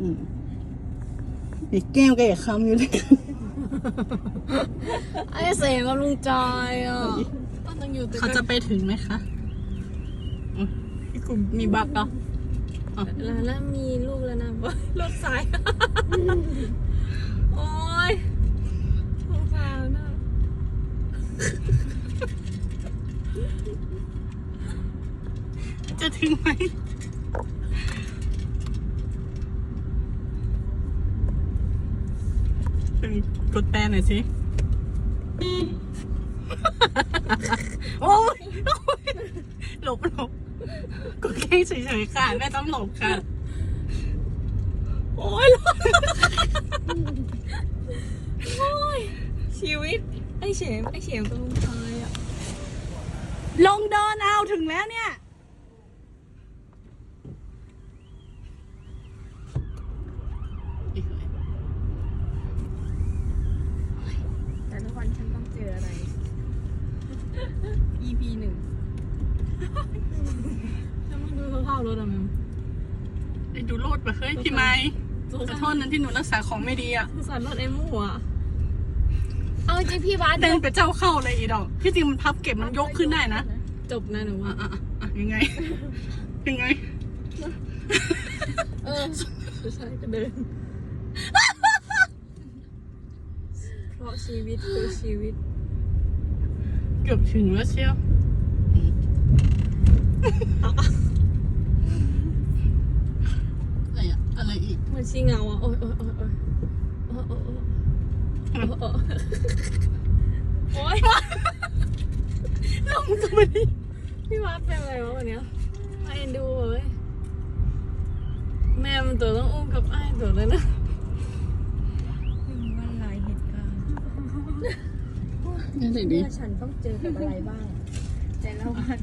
อืมอีกแก้วก็อย่าคำอยู่เลยไอ้เสงกับลุงจอยอะมันต้องอยู่ติดเขาจะไปถึงไหมคะอืมพี่กลุ่มมีบักเหรอแล้วแล้วมีลูกแล้วนะเว้ยรถสาย โอ้ยสงสารนะจะถึงไหม เป็นกดแต่หน่อยสิ โอ้ยโอ้ยหลบหลบกดแค่เฉยๆค่ะแม่ต้องหลบค่ะ โอ้ยโอ้ยชีวิต ไอ้เฉมไอ้เฉมกับลุงจอยอะลงเดินเอาถึงแล้วเนี่ย แต่ทุก วันฉันต้องเจออะไร EP หนึ่งฉันไม่ดูสภาพรถอะแมมไอ้ดูโลดไปเฮ้ยพี่ไม้ขอโทษนั้นที่หนูรักษาของไม่ดีอะสงสารรถเอ็มหัวเอาจริงพี่บาสเดินไปเจ้าเข้าเลยอีดอกที่จริงมันพับเก็บมันยกขึ้นได้นะจบนะหนูอะว่าอะอะอะยังไง ยังไง เออผู้ชายก็เดิน เพราะชีวิตคือชีวิต เกือบถึงแล้วเชียว อะไรอะอะไรอีกมันชี้เงาอะ โอ้ยโอ้ยโอ้ยโอ้ยโอ้ยโอ้ยโอ้ยโอ้ยโอ้ยลงก็ไม่ได้พี่วัดเป็นอะไรวะวันเนี้ยมาเอ็นดูเว้ยแม่มันตัวต้องอุ้มกับไอ้ายตัวเลยนะ มันหลายเหตุการณ์ นั่นสิดี ว่าฉันต้องเจอกับอะไรบ้าง แต่ละวัน